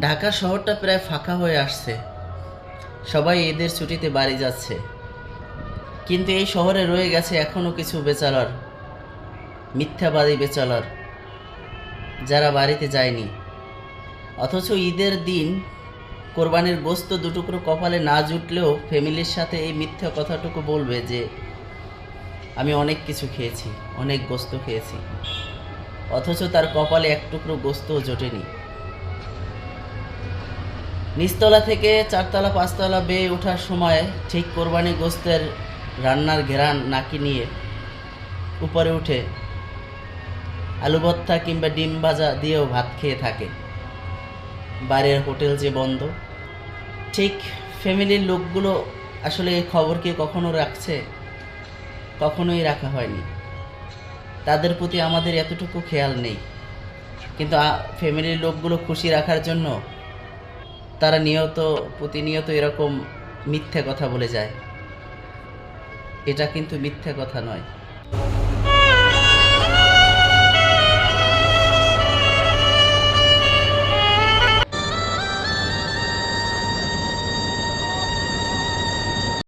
ঢাকা শহরটা প্রায় ফাঁকা হয়ে আসছে। সবাই ঈদের ছুটিতে বাড়ি যাচ্ছে। কিন্তু এই শহরে রয়ে গেছে এখনও কিছু বেচালার, মিথ্যাবাদী বেচালার, যারা বাড়িতে যায়নি। অথচ ঈদের দিন কোরবানির গোস্ত দুটুকরো কপালে না জুটলেও ফ্যামিলির সাথে এই মিথ্যা কথাটুকু বলবে যে, আমি অনেক কিছু খেয়েছি, অনেক গোস্ত খেয়েছি। অথচ তার কপালে এক টুকরো গোস্তও জোটেনি। নিচতলা থেকে চারতলা, পাঁচতলা বেয়ে ওঠার সময় ঠিক কোরবানি গোস্তের রান্নার ঘেরান নাকি নিয়ে উপরে উঠে আলু ভর্তা কিংবা ডিম ভাজা দিয়েও ভাত খেয়ে থাকে। বাইরের হোটেল যে বন্ধ। ঠিক ফ্যামিলির লোকগুলো আসলে এই খবর কি কখনো রাখছে? কখনোই রাখা হয়নি। তাদের প্রতি আমাদের এতটুকু খেয়াল নেই। কিন্তু ফ্যামিলির লোকগুলো খুশি রাখার জন্য তারা নিয়ত প্রতিনিয়ত এরকম মিথ্যে কথা বলে যায়। এটা কিন্তু মিথ্যে কথা নয়।